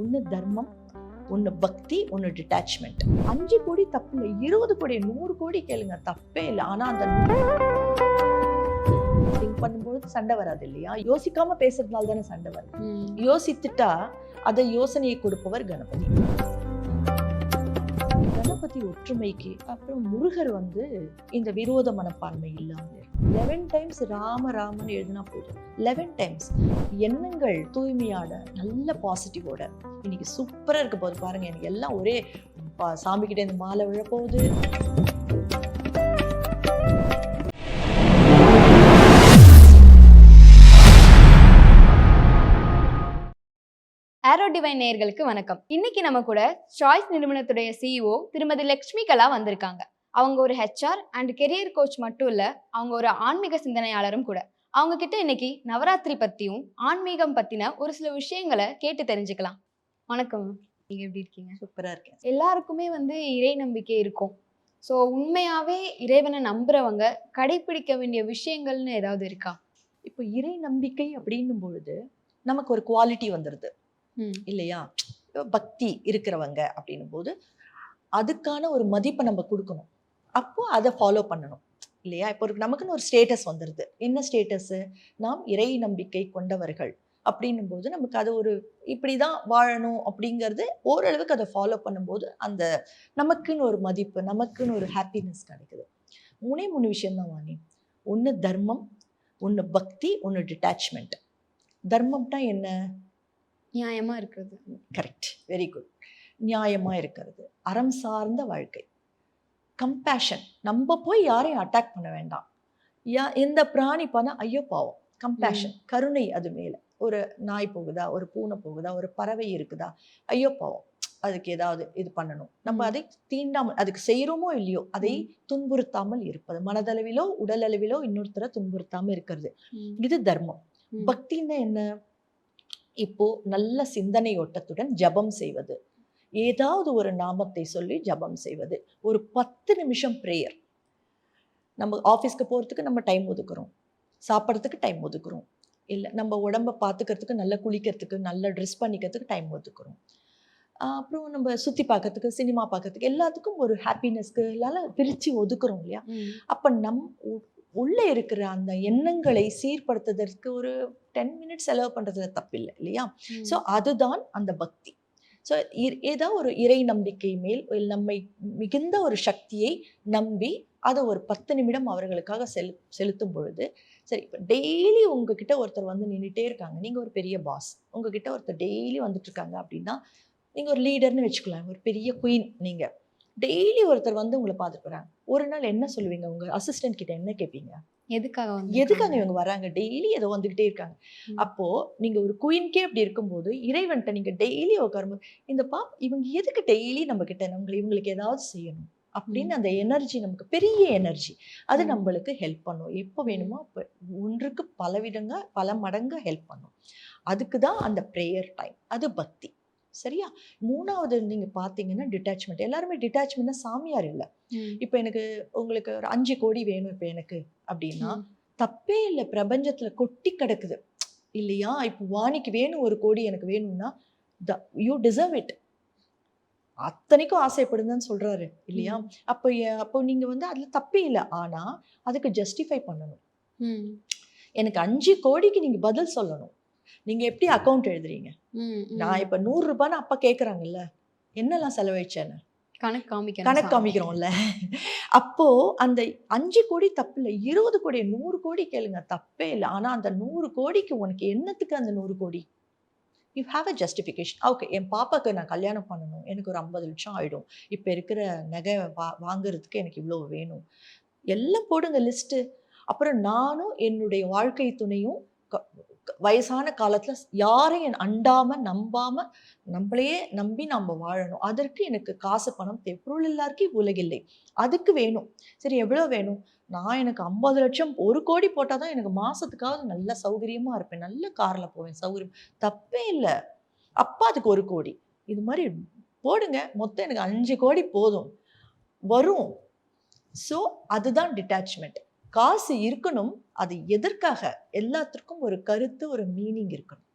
ஒன்று தர்மம் ஒன்று பக்தி ஒன்று டிட்டாச்மெண்ட் அஞ்சு கோடி தப்பு இல்லை இருபது கோடி நூறு கோடி கேளுங்க. தப்பே இல்லை. ஆனால் அந்த திங்க் பண்ணும்போது சண்டை வராது இல்லையா? யோசிக்காம பேசுறதுனால தானே சண்டை வருது. யோசித்துட்டா அதை யோசனையை கொடுப்பவர் கணபதி. கணபதி ஒற்றுமைக்கு அப்புறம் முருகர் வந்து இந்த விரோத மனப்பான்மை இல்லாமல் லெவன் டைம்ஸ் ராம ராமன் எழுதினா போதும். லெவன் டைம்ஸ் எண்ணங்கள் தூய்மையான நல்ல பாசிட்டிவோட இன்னைக்கு சூப்பரா இருக்க போகுது பாருங்க. எனக்கு எல்லாம் ஒரே பா- இந்த மாலை விழப்போகுது. ஆரோ டிவைன் நேயர்களுக்கு வணக்கம். இன்னைக்கு நம்ம கூட சாய்ஸ் நிறுவனத்துடைய சிஇஓ திருமதி லக்ஷ்மி கலா வந்திருக்காங்க. அவங்க ஒரு ஹெச்ஆர் அண்ட் கெரியர் கோச் மட்டும் இல்ல அவங்க ஒரு ஆன்மீக சிந்தனையாளரும் கூட. அவங்க கிட்ட இன்னைக்கு நவராத்திரி பத்தியும் ஆன்மீகம் பத்தின ஒரு சில விஷயங்களை கேட்டு தெரிஞ்சுக்கலாம். வணக்கம். நீங்க எப்படி இருக்கீங்க? சூப்பரா இருக்கேன். எல்லாருக்குமே வந்து இறை நம்பிக்கை இருக்கும். ஸோ உண்மையாவே இறைவனை நம்புறவங்க கடைபிடிக்க வேண்டிய விஷயங்கள்னு ஏதாவது இருக்கா? இப்போ இறை நம்பிக்கை அப்படின்னும் பொழுது நமக்கு ஒரு குவாலிட்டி வந்துடுது. இல்லையா? பக்தி இருக்கிறவங்க அப்படின்னும் போது அதுக்கான ஒரு மதிப்பை நம்ம கொடுக்கணும். அப்போ அதை ஃபாலோ பண்ணணும். இல்லையா? இப்போ ஒரு நமக்குன்னு ஒரு ஸ்டேட்டஸ் வந்துடுது என்ன ஸ்டேட்டஸு நாம் இறை நம்பிக்கை கொண்டவர்கள் அப்படின்னும் போது நமக்கு அது ஒரு இப்படி தான் வாழணும் அப்படிங்கிறது ஓரளவுக்கு அதை ஃபாலோ பண்ணும்போது அந்த நமக்குன்னு ஒரு மதிப்பு நமக்குன்னு ஒரு ஹாப்பினஸ் கிடைக்குது. மூணே மூணு விஷயம்தான் வாணி. ஒன்று தர்மம் ஒன்று பக்தி ஒன்று டிட்டாச்மெண்ட் தர்மம்னா என்ன? நியாயமா இருக்கிறது. கரெக்ட் வெரி குட் நியாயமாக இருக்கிறது. அறம் சார்ந்த வாழ்க்கை. கம்பேஷன் நம்ம போய் யாரையும் அட்டாக் பண்ண வேண்டாம். யா எந்த பிராணி பண்ண ஐயோ பாவம். கம்பேஷன் கருணை அது மேலே. ஒரு நாய் போகுதா ஒரு பூனை போகுதா ஒரு பறவை இருக்குதா ஐயோ பாவம். அதுக்கு ஏதாவது இது பண்ணணும். நம்ம. அதை தீண்டாமல் அதுக்கு செய்கிறோமோ இல்லையோ அதை துன்புறுத்தாமல் இருப்பது. மனதளவிலோ உடலளவிலோ இன்னொருத்தரை துன்புறுத்தாமல் இருக்கிறது. இது தர்மம். பக்தின்னா என்ன? இப்போ நல்ல சிந்தனை ஓட்டத்துடன் ஜபம் செய்வது. ஏதாவது ஒரு நாமத்தை சொல்லி ஜபம் செய்வது. ஒரு பத்து நிமிஷம் ப்ரேயர் நம்ம ஆஃபீஸ்க்கு போகிறதுக்கு நம்ம டைம் ஒதுக்குறோம். சாப்பிட்றதுக்கு டைம் ஒதுக்குறோம். இல்லை நம்ம உடம்ப பார்த்துக்கிறதுக்கு நல்லா குளிக்கிறதுக்கு நல்லா ட்ரெஸ் பண்ணிக்கிறதுக்கு டைம் ஒதுக்குறோம். அப்புறம் நம்ம சுற்றி பார்க்கறதுக்கு சினிமா பார்க்கறதுக்கு எல்லாத்துக்கும் ஒரு ஹாப்பினஸ்க்கு எல்லாம் பிரித்து ஒதுக்குறோம் இல்லையா. அப்போ நம் உள்ளே இருக்கிற அந்த எண்ணங்களை சீர்படுத்துவதற்கு ஒரு டென் மினிட்ஸ் செலவு பண்ணுறதுல தப்பில்லை இல்லையா. ஸோ அதுதான் அந்த பக்தி. ஸோ ஏதோ ஒரு இறை நம்பிக்கை மேல் நம்மை மிகுந்த ஒரு சக்தியை நம்பி அதை ஒரு பத்து நிமிடம் அவர்களுக்காக செலு செலுத்தும் பொழுது சரி இப்போ டெய்லி உங்ககிட்ட ஒருத்தர் வந்து நின்றுட்டே இருக்காங்க. நீங்கள் ஒரு பெரிய பாஸ் உங்ககிட்ட ஒருத்தர் டெய்லி வந்துட்டு இருக்காங்க அப்படின்னா நீங்கள் ஒரு லீடர்னு வச்சுக்கலாம் ஒரு பெரிய குயின் நீங்கள் டெய்லி ஒருத்தர் வந்து உங்களை பார்த்துட்டு போகிறாங்க ஒரு நாள் என்ன சொல்லுவீங்க உங்கள் அசிஸ்டன்ட் கிட்ட என்ன கேட்பீங்க எதுக்காக வந்து எதுக்காக இவங்க வராங்க? டெய்லி ஏதோ வந்துகிட்டே இருக்காங்க. அப்போ நீங்க ஒரு குயின்கே அப்படி இருக்கும்போது இறைவன்ட்ட நீங்க டெய்லி உட்காரும்போது இந்த பா இவங்க எதுக்கு டெய்லி நம்ம கிட்ட நம்மள இவங்களுக்கு ஏதாவது செய்யணும்? அப்படின்னு அந்த எனர்ஜி நமக்கு பெரிய எனர்ஜி அது. நம்மளுக்கு ஹெல்ப் பண்ணும். எப்போ வேணுமோ அப்போ ஒன்றுக்கு பல விதங்க பல மடங்கு ஹெல்ப் பண்ணும். அதுக்கு தான் அந்த ப்ரேயர் டைம் அது பக்தி. சரியா? மூணாவது நீங்க பார்த்தீங்கன்னா டிட்டாச்மெண்ட் எல்லாருமே டிட்டாச்மெண்ட்னா சாமியார் இல்லை. இப்போ எனக்கு உங்களுக்கு ஒரு அஞ்சு கோடி வேணும் இப்போ எனக்கு அப்படின்னா. தப்பே இல்லை. பிரபஞ்சத்துல கொட்டி கிடக்குது. இல்லையா? இப்போ வாணிக்கு வேணும் ஒரு கோடி எனக்கு வேணும்னா த யூ டிசர்வ் இட் அத்தனைக்கும் ஆசைப்படுங்கன்னு சொல்றாரு. இல்லையா? அப்போ அப்போ நீங்க வந்து அதுல தப்பே இல்லை. ஆனா அதுக்கு ஜஸ்டிஃபை பண்ணணும். எனக்கு அஞ்சு கோடிக்கு நீங்க பதில் சொல்லணும். நீங்க எப்படி அக்கௌண்ட் எழுதுறீங்க. நான் இப்ப நூறு ரூபான்னு அப்பா கேக்குறாங்கல்ல என்னெல்லாம் செலவழிச்சேன்னு? கணக்கு காமிக்கணும் கணக்கு. காமிக்கிறோம்ல. அப்போ அந்த அஞ்சு கோடி தப்பு இல்லை இருபது கோடி நூறு கோடி கேளுங்க தப்பே இல்லை. ஆனா அந்த நூறு கோடிக்கு உனக்கு என்னத்துக்கு அந்த நூறு கோடி? You have a justification okay என் பாப்பாக்கு நான் கல்யாணம் பண்ணணும். எனக்கு ஒரு ஐம்பது லட்சம் ஆயிடும். இப்போ இருக்கிற நகை வா வாங்குறதுக்கு எனக்கு இவ்வளோ வேணும். எல்லாம் போடுங்க லிஸ்ட்டு அப்புறம் நானும் என்னுடைய வாழ்க்கை துணையும் வயசான காலத்தில் யாரையும் அண்டாமல் நம்பாமல் நம்மளையே நம்பி நம்ம வாழணும். அதற்கு எனக்கு காசு பணம் தேவை பொருள் எல்லாருக்கும் உலகில்லை அதுக்கு வேணும். சரி எவ்வளோ வேணும்? நான் எனக்கு ஐம்பது லட்சம் ஒரு கோடி போட்டால் தான் எனக்கு மாதத்துக்காவது நல்ல சௌகரியமாக இருப்பேன். நல்ல காரில் போவேன். சௌகரியம். தப்பே இல்லை. அப்பா அதுக்கு ஒரு கோடி. இது மாதிரி போடுங்க. மொத்தம் எனக்கு அஞ்சு கோடி போதும். வரும். ஸோ அதுதான் டிட்டாச்மெண்ட் காசு இருக்கணும் அது எதற்காக? எல்லாத்திற்கும் ஒரு கருத்து ஒரு மீனிங் இருக்கணும்.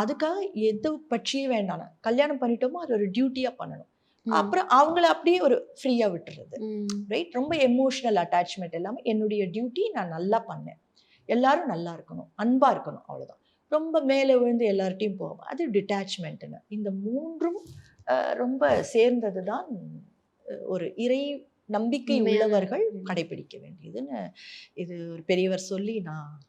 அதுக்காக எது பற்றியே வேண்டாம். கல்யாணம் பண்ணிட்டோமோ அது ஒரு டியூட்டியா பண்ணணும். அப்புறம் அவங்கள அப்படியே ஒரு ஃப்ரீயா விட்டுறது. ரைட் ரொம்ப எமோஷனல் அட்டாச்மெண்ட் எல்லாமே என்னுடைய டியூட்டி நான் நல்லா பண்ணேன். எல்லாரும் நல்லா இருக்கணும். அன்பா இருக்கணும் அவ்வளவுதான். ரொம்ப மேலே விழுந்து எல்லார்ட்டையும் போகும் அது டிட்டாச்மெண்ட்னு இந்த மூன்றும் ரொம்ப சேர்ந்தது தான் ஒரு இறை நம்பிக்கை உள்ளவர்கள். கடைபிடிக்க வேண்டியதுன்னு இது ஒரு பெரியவர் சொல்லி நான்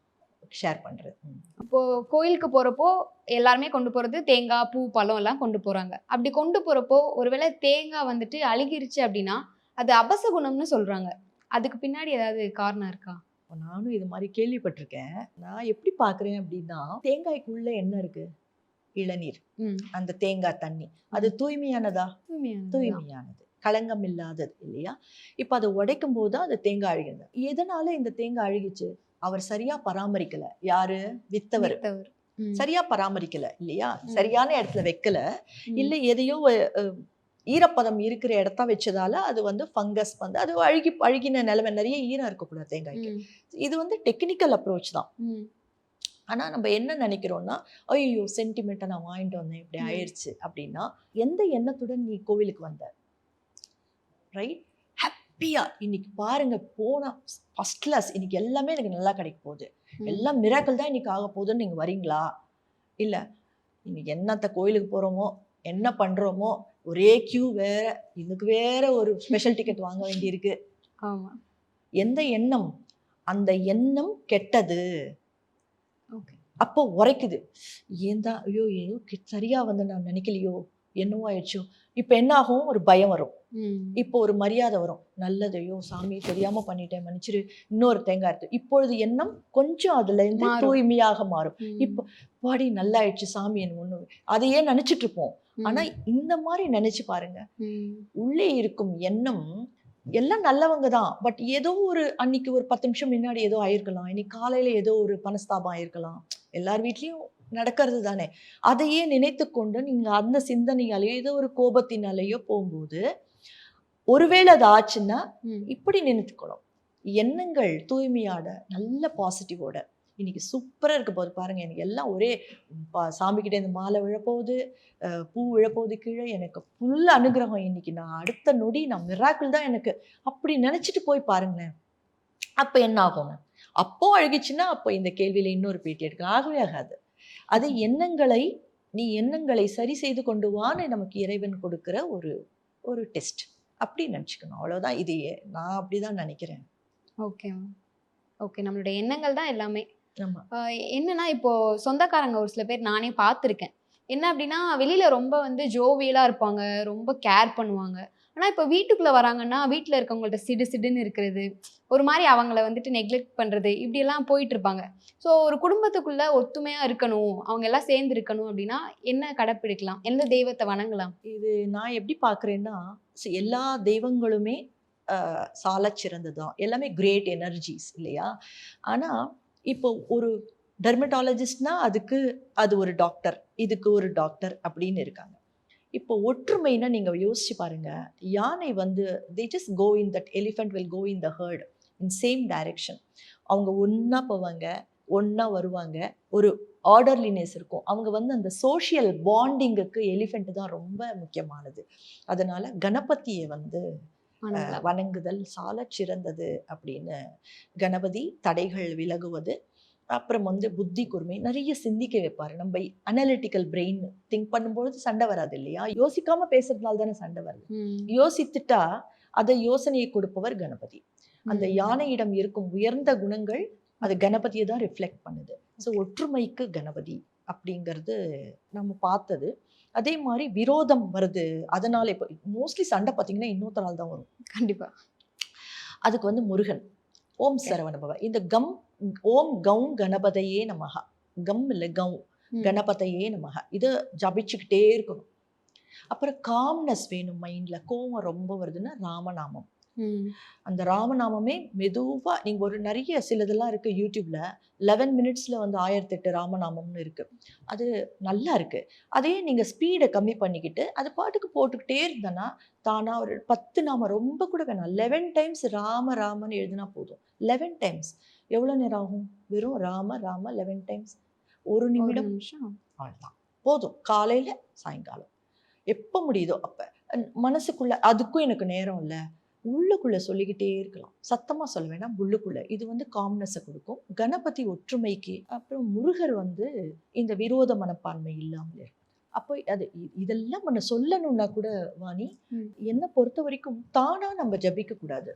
ஷேர் பண்றேன் ம். இப்போ கோயிலுக்கு போறப்போ எல்லாருமே கொண்டு போறது தேங்காய் பூ பழம் எல்லாம் கொண்டு போறாங்க. அப்படி கொண்டு போறப்போ ஒருவேளை தேங்காய் வந்துட்டு அழுகிருச்சு அப்படின்னா அது அபசகுணம்னு சொல்றாங்க. அதுக்கு பின்னாடி ஏதாவது காரணம் இருக்கா? நானும் இது மாதிரி கேள்விப்பட்டிருக்கேன். நான் எப்படி பார்க்குறேன் அப்படின்னா தேங்காய்க்குள்ள என்ன இருக்கு? இளநீர். அந்த தேங்காய் தண்ணி. அது தூய்மையானதா. தூய்மையானது. களங்கம் இல்லாதது இல்லையா? இப்போ அதை உடைக்கும் போது அது தேங்காய் அழுகுது எதனால இந்த தேங்காய் அழுகிச்சு? அவர் சரியா பராமரிக்கல. யாரு? வித்தவர். சரியா பராமரிக்கல இல்லையா. சரியான இடத்துல வைக்கல. இல்ல எதையோ ஈரப்பதம் இருக்கிற இடத்த வச்சதால அது வந்து ஃபங்கஸ் வந்து அது அழுகி அழுகின நிலைமை. நிறைய ஈரம் இருக்கக்கூடாது தேங்காய்க்கு. இது வந்து டெக்னிக்கல் அப்ரோச் தான். ம். ஆனா நம்ம என்ன நினைக்கிறோம்னா ஐயோ சென்டிமெண்ட்டை நான் வாங்கிட்டு வந்தேன் இப்படி. ஆயிடுச்சு அப்படின்னா எந்த எண்ணத்துடன் நீ கோவிலுக்கு வந்த? ரைட் ஹாப்பியா இன்னைக்கு பாருங்க போனா ஃபர்ஸ்ட் கிளாஸ் இன்னைக்கு எல்லாமே எனக்கு நல்லா கிடைக்க போகுது. எல்லாம் மிராக்கள் தான் இன்னைக்கு ஆக போகுதுன்னு நீங்க வரீங்களா இல்ல இன்னைக்கு என்னத்த கோயிலுக்கு போறோமோ என்ன பண்றோமோ ஒரே கியூ வேற இதுக்கு வேற ஒரு ஸ்பெஷல் டிக்கெட் வாங்க வேண்டியிருக்கு. ஆமா. எந்த எண்ணம்? அந்த எண்ணம் கெட்டது. ஓகே. அப்போ உரைக்குது. ஏன் தான் ஐயோ ஏதோ சரியா வந்து நான் நினைக்கலையோ? என்னவோ ஆயிடுச்சோ. இப்போ என்ன ஆகும் ஒரு பயம் வரும். இப்போ ஒரு மரியாதை வரும். நல்லது ஐயோ சாமி தெரியாம பண்ணிட்டேன் மன்னிச்சிரு. இன்னொரு தேங்காய் இருக்கு இப்பொழுது எண்ணம் கொஞ்சம் அதுல இருந்து. தூய்மையாக மாறும். இப்போ பாடி நல்லா ஆயிடுச்சு சாமி என்ன ஒண்ணு அதையே நினைச்சிட்டு இருப்போம். ஆனா இந்த மாதிரி நினைச்சு பாருங்க. உள்ளே இருக்கும் எண்ணம் எல்லாம் நல்லவங்க தான். பட் ஏதோ ஒரு அன்னைக்கு ஒரு பத்து நிமிஷம் முன்னாடி ஏதோ ஆயிருக்கலாம். இன்னைக்கு காலையில ஏதோ ஒரு பனஸ்தாபம் ஆயிருக்கலாம். எல்லார் வீட்லயும் நடக்கிறது தானே அதையே நினைத்து கொண்டு நீங்க அந்த சிந்தனையாலேயோ ஏதோ ஒரு கோபத்தினாலேயோ போகும்போது ஒருவேளை அது ஆச்சுன்னா. இப்படி நினைத்துக்கணும். எண்ணங்கள் தூய்மையோட நல்ல பாசிட்டிவோட இன்னைக்கு சூப்பரா இருக்க போகுது பாருங்க. எனக்கு எல்லாம் ஒரே பா- சாமிக்கிட்ட இந்த மாலை விழப்போகுது பூ விழப்போகுது கீழே. எனக்கு ஃபுல் அனுகிரகம் இன்னைக்கு. நான் அடுத்த நொடி நான் மிராக்கிள் தான் எனக்கு. அப்படி நினைச்சிட்டு போய் பாருங்களேன். அப்ப என்ன ஆகும் அப்போ அழுகிச்சுன்னா அப்போ இந்த கேள்வியில இன்னொரு பேட்டி எடுக்க ஆகவே ஆகாது. அது எண்ணங்களை நீ எண்ணங்களை சரி செய்து கொண்டு வான்னு நமக்கு இறைவன் கொடுக்கிற ஒரு ஒரு டெஸ்ட் அப்படி நினச்சிக்கணும். அவ்வளவுதான். இது நான் அப்படிதான் நினைக்கிறேன். ஓகே ஓகே நம்மளுடைய எண்ணங்கள் தான் எல்லாமே. என்னன்னா இப்போ சொந்தக்காரங்க ஒரு சில பேர் நானே பார்த்துருக்கேன். என்ன அப்படின்னா வெளியில ரொம்ப வந்து ஜோவியலா இருப்பாங்க ரொம்ப கேர் பண்ணுவாங்க. ஆனால் இப்போ வீட்டுக்குள்ளே வராங்கன்னா வீட்டில் இருக்கவங்கள்ட்ட சிடு சிடுன்னு இருக்கிறது ஒரு மாதிரி அவங்கள வந்துட்டு நெக்லெக்ட் பண்ணுறது இப்படியெல்லாம் போயிட்டுருப்பாங்க ஸோ ஒரு குடும்பத்துக்குள்ளே ஒத்துமையாக இருக்கணும் அவங்க எல்லாம் சேர்ந்து இருக்கணும் அப்படின்னா என்ன கடைப்பிடிக்கலாம்? எந்த தெய்வத்தை வணங்கலாம்? இது நான் எப்படி பார்க்குறேன்னா எல்லா தெய்வங்களுமே சாலச் சிறந்தது தான் எல்லாமே கிரேட் எனர்ஜிஸ் இல்லையா? ஆனால் இப்போ ஒரு டெர்மட்டாலஜிஸ்ட்னா அதுக்கு அது ஒரு டாக்டர் இதுக்கு ஒரு டாக்டர் அப்படின்னு இருக்காங்க. இப்போ ஒற்றுமைனா நீங்கள் யோசிச்சு பாருங்க. யானை வந்து they just go in that elephant will go in the herd in same direction அவங்க ஒன்றா போவாங்க ஒன்றா வருவாங்க. ஒரு ஆர்டர்லினஸ் இருக்கும். அவங்க வந்து அந்த சோஷியல் பாண்டிங்குக்கு எலிஃபெண்ட் தான் ரொம்ப முக்கியமானது. அதனால கணபதியை வந்து வணங்குதல் சாலச் சிறந்தது அப்படின்னு கணபதி தடைகள் விலகுவது அப்புறம் வந்து புத்தி கூர்மை நிறைய சிந்திக்க வைப்பாரு. நம்ம அனலிட்டிக்கல் பிரெயின் திங்க் பண்ணும்பொழுது சண்டை வராது இல்லையா? யோசிக்காம பேசுறதுனால தானே சண்டை வருது. யோசித்துட்டா அதை யோசனையை கொடுப்பவர் கணபதி. அந்த. யானையிடம் இருக்கும் உயர்ந்த குணங்கள் அது கணபதியை தான் ரிஃப்ளெக்ட் பண்ணுது. ஸோ ஒற்றுமைக்கு கணபதி அப்படிங்கிறது நம்ம பார்த்தது. அதே மாதிரி விரோதம் வருது. அதனால இப்போ மோஸ்ட்லி சண்டை பார்த்தீங்கன்னா இன்னொருத்தரால் தான் வரும். கண்டிப்பா. அதுக்கு வந்து முருகன். ஓம் சரவணபவ இந்த கம் ஓம் கௌம் கணபதையே நமகா கம் இல்லை கௌ ம். கணபதையே நமகா இதை ஜபிச்சுக்கிட்டே இருக்கணும். அப்புறம் காம்னஸ் வேணும் மைண்ட்ல கோவம் ரொம்ப வருதுன்னா ராமநாமம். அந்த ராமநாமமே மெதுவா நீங்க ஒரு நிறைய சிலதெல்லாம் இருக்கு யூடியூப்ல லெவன் மினிட்ஸ்ல வந்து ஆயிரத்தி எட்டு ராமநாமம்னு இருக்கு. அது நல்லா இருக்கு. அதே நீங்க ஸ்பீடை கம்மி பண்ணிக்கிட்டு அது பாட்டுக்கு போட்டுக்கிட்டே இருந்தனா தானா ஒரு பத்து நாம ரொம்ப கூட வேணாம். லெவன் டைம்ஸ் ராம ராமன்னு எழுதினா போதும். லெவன் டைம்ஸ் எவ்வளவு நேரம் ஆகும்? வெறும் ராம ராம லெவன் டைம்ஸ் ஒரு நிமிடம். அவ்வளோதான் போதும். காலையில் சாயங்காலம். எப்போ முடியுதோ அப்போ. மனசுக்குள்ள அதுக்கும் எனக்கு நேரம் இல்லை. உள்ளுக்குள்ள சொல்லிக்கிட்டே இருக்கலாம். சத்தமாக சொல்ல வேண்டாம் உள்ளுக்குள்ள. இது வந்து காம்னஸை கொடுக்கும். கணபதி ஒற்றுமைக்கு அப்புறம் முருகர் வந்து இந்த விரோத மனப்பான்மை இல்லாமல் இருக்கும் அப்போ அது இதெல்லாம் நம்ம சொல்லணும்னா கூட வாணி. என்னை பொறுத்த வரைக்கும் தானா நம்ம ஜபிக்க கூடாது.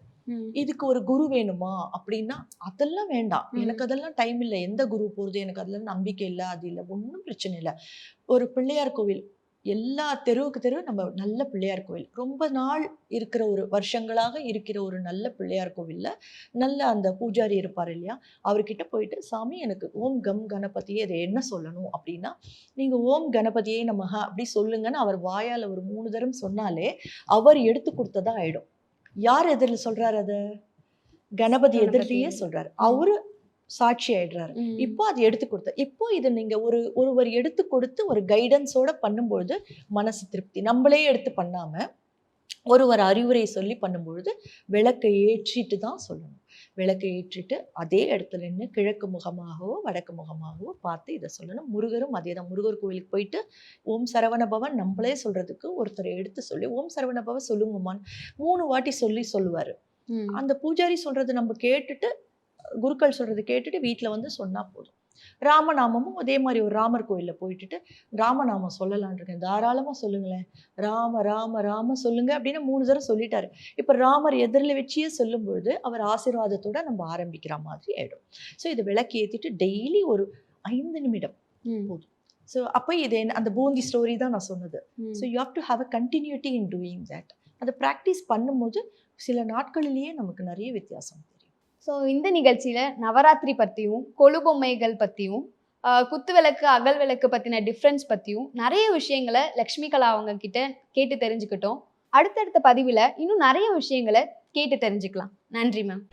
இதுக்கு ஒரு குரு வேணுமா அப்படின்னா அதெல்லாம் வேண்டாம். எனக்கு அதெல்லாம் டைம் இல்லை. எந்த குரு போகிறது எனக்கு அதெல்லாம் நம்பிக்கை இல்லை அது இல்லை ஒன்றும் பிரச்சனை இல்லை. ஒரு பிள்ளையார் கோவில் எல்லா தெருவுக்கு தெரு நம்ம நல்ல பிள்ளையார் கோவில். ரொம்ப நாள் இருக்கிற ஒரு வருஷங்களாக இருக்கிற ஒரு நல்ல பிள்ளையார் கோவில்ல நல்ல அந்த பூஜாரி இருப்பார் இல்லையா? அவர்கிட்ட போயிட்டு சாமி எனக்கு ஓம் கம் கணபதியே இதை என்ன சொல்லணும்? அப்படின்னா நீங்க ஓம் கணபதியே நமக அப்படி சொல்லுங்கன்னு அவர் வாயால ஒரு மூணு தரம் சொன்னாலே அவர் எடுத்து கொடுத்ததா ஆயிடும். யார் எதிரில் சொல்றாரு அது? கணபதி கணபதி. எதிரிலேயே சொல்றாரு. அவரு சாட்சி ஆயிடுறாரு. இப்போ அது எடுத்து கொடுத்த இப்போ இது நீங்க ஒரு ஒருவர் எடுத்து கொடுத்து ஒரு கைடன்ஸோட பண்ணும்பொழுது மனசு திருப்தி. நம்மளே எடுத்து பண்ணாம ஒருவர் அறிவுரை சொல்லி பண்ணும்பொழுது விளக்கை ஏற்றிட்டு தான் சொல்லணும். விளக்கை ஏற்றிட்டு அதே இடத்துல நின்று கிழக்கு முகமாகவோ வடக்கு முகமாகவோ பார்த்து இதை சொல்லணும். முருகரும் அதே தான். முருகர் கோவிலுக்கு போயிட்டு ஓம் சரவணபவன் நம்மளே சொல்றதுக்கு ஒருத்தரை எடுத்து சொல்லி ஓம் சரவணபவ சொல்லுங்கம்மான்னு மூணு வாட்டி சொல்லி சொல்லுவாரு. அந்த பூஜாரி சொல்றது நம்ம கேட்டுட்டு குருக்கள் சொல்றது கேட்டுட்டு வீட்டில் வந்து சொன்னா போதும். ராமநாமமும் அதே மாதிரி ஒரு ராமர் கோயிலில் போயிட்டுட்டு ராமநாமம் சொல்லலான் இருக்கேன் தாராளமாக சொல்லுங்களேன். ராம ராம ராம சொல்லுங்க அப்படின்னு மூணு தடவை சொல்லிட்டாரு. இப்போ ராமர் எதிரில் வச்சியே சொல்லும் பொழுது அவர் ஆசீர்வாதத்தோட நம்ம ஆரம்பிக்கிற மாதிரி ஆயிடும். ஸோ இதை விளக்கு ஏற்றிட்டு டெய்லி ஒரு ஐந்து நிமிடம் ஸோ அப்போ இது என்ன அந்த பூந்தி ஸ்டோரி தான் நான் சொன்னது. So you have to have a continuity in doing that அதை ப்ராக்டிஸ் பண்ணும்போது சில நாட்களிலேயே நமக்கு நிறைய வித்தியாசம் ஸோ இந்த நிகழ்ச்சியில் நவராத்திரி பற்றியும் கொழுபொம்மைகள் பொம்மைகள் பத்தியும் குத்து விளக்கு அகல் விளக்கு பற்றின டிஃப்ரென்ஸ் பற்றியும் நிறைய விஷயங்களை லக்ஷ்மி கலா அவங்க கிட்ட கேட்டு தெரிஞ்சுக்கிட்டோம். அடுத்தடுத்த பதிவில் இன்னும் நிறைய விஷயங்களை கேட்டு தெரிஞ்சுக்கலாம். நன்றி மேம்